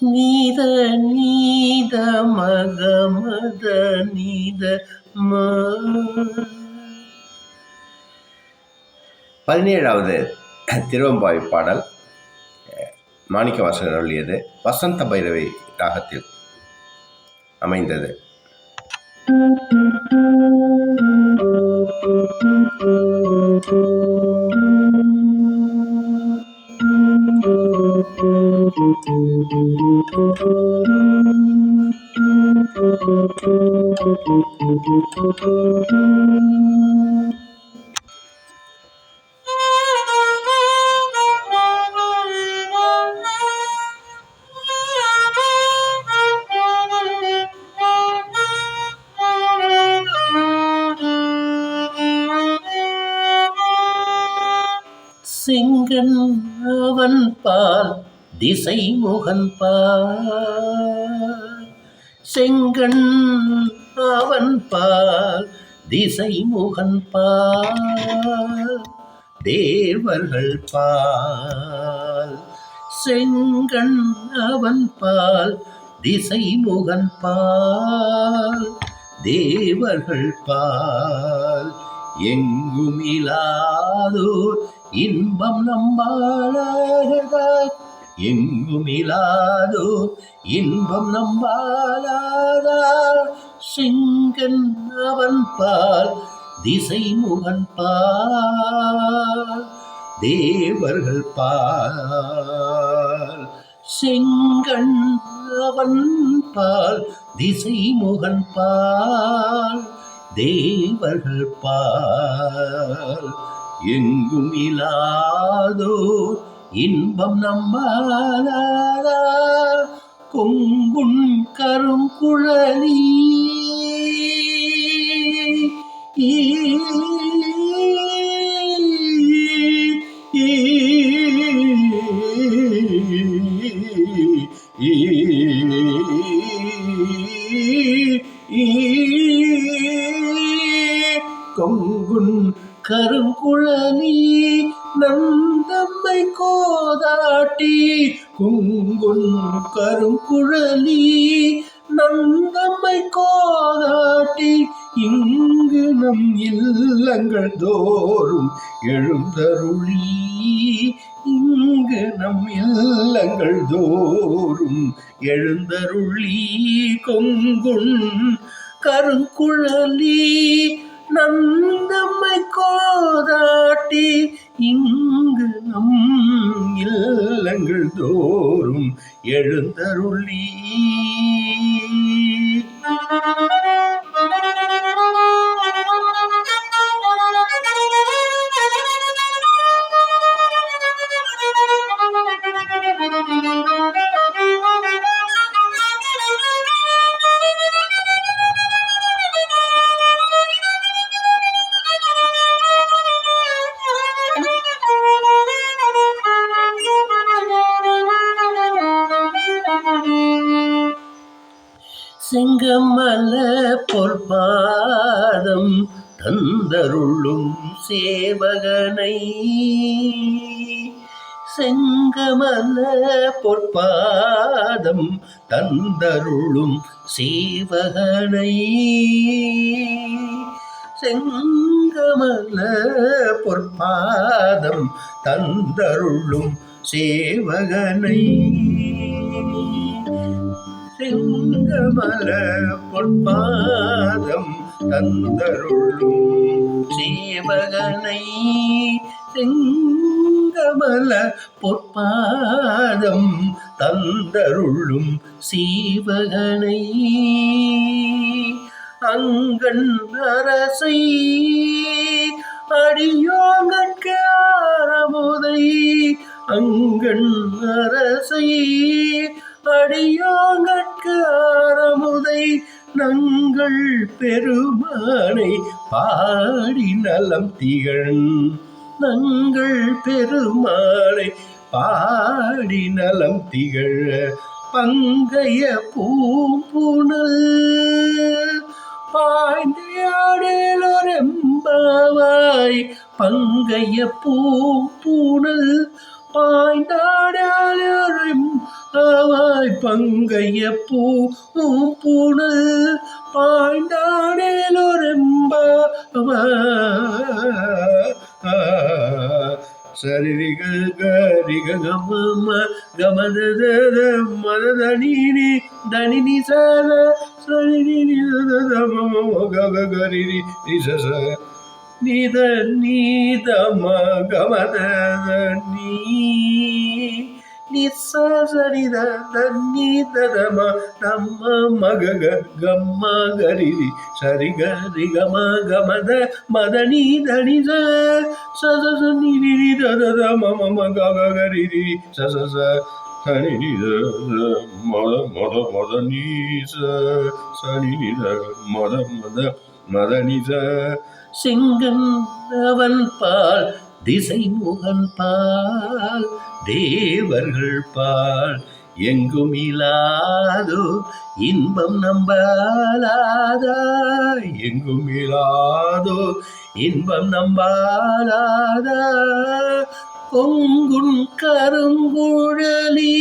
நீத மக மத நீத பதினேழாவது திருவம்பாவி பாடல் மாணிக்க வாசகர் அருளியது வசந்த பைரவி ராகத்தில் அமைந்தது. சிங்கன் அவன் பால் திசை முகன் செங்கண் அவன் பால் திசை முகன் பால். தேவர்கள் பால். செங்கண் அவன் பால் திசை முகன் பால். தேவர்கள் பால் எங்குமிலாதோர் இன்பம் நம்பாளர்கள் நம்பாளாதார் எங்குமிலாதோர் இன்பம் நம்பாளாதார் செங்கன் அவன் பால் திசை முகன் பால் தேவர்கள் பால். செங்கண் அவன் பால் திசை முகன் பால் தேவர்கள் பால். எங்கும் இலாதோ இன்பம் நம்பாலாரா கொங்குண் கரும் குழலீ. கோதாட்டி குங்குன் கருங்குழலி நந்தம்மை கோதாட்டி இங்கு நம் இல்லங்கள் தோறும் எழுந்தருளி. இங்கு நம் இல்லங்கள் தோறும் எழுந்தருளி. கொங்குண் கருங்குழலி நந்தம்மை கோதாட்டி இங்கு இல்லங்கள் தோறும் எழுந்தருளி சிங்கமல பொற்பாதம் தந்தருளும் சேவகனை. செங்கமல பொற்பாதம் தந்தருளும் சேவகனை. செங்கமல பொற்பாதம் தந்தருளும் சேவகனை. சிங்கமல பொற்பாதம் தந்தருளும் சீவகனை. சிங்கமல பொற்பாதம் தந்தருளும் சீவகனை. அங்கன் அரசை அடியோங்கன் பாடி நலம் திகழ் நங்கள் பெருமாளை பாடி நலம் திகழ பங்கைய பூம்புணல் பாய்ந்தாடேலோரெம்பாவாய் பங்கைய பூம்புணல் பாய்ந்தாடேலோரெம்பாவாய் கருவாய் பங்கைய பூ பூணல் பாய்ந்த ಸರಿ ಗರಿ ಗಮ ಗಮದ ಮರದ ನೀರಿ ದಣಿ ನಿ ಸದ ಸರಿ ನಿ ಗಗ ಗರಿ ನಿ ಸ ನಿದ ನೀದ ಮ ಗಮದ ನೀ கம்ம கரிரி சரி கரி கம கமத மத நீ தனி ச ச ச நி ரி ரி த த த ம ம ம க க க ரி ரி. ச ச ச சனி நி த த மத மத மத நீ ச சனி நி த மத மத மத நி ச. சிங்கன் அவன் பால் திசை முகன் பால். தேவர்கள் பால் எங்கும் இலாதோ இன்பம் நம்பாலாதா எங்கும் இலாதோ இன்பம் நம்பாலாதா கொங்குன் கருங்குழலி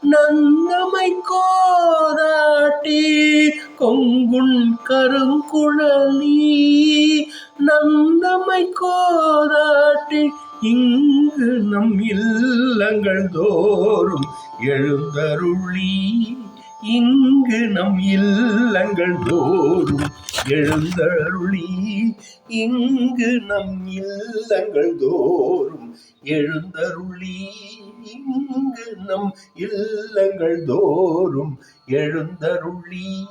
நன்னமை கோதாட்டி. கொங்குன் கருங்குழலி நன்னமை கோதாட்டி. இங்கு நம் இல்லங்கள் தோறும் எழுந்தருளி. இங்கு நம் இல்லங்கள் தோறும் எழுந்தருளி. இங்கு நம் இல்லங்கள் தோறும் எழுந்தருளி. இங்கு நம் இல்லங்கள் தோறும் எழுந்தருளி.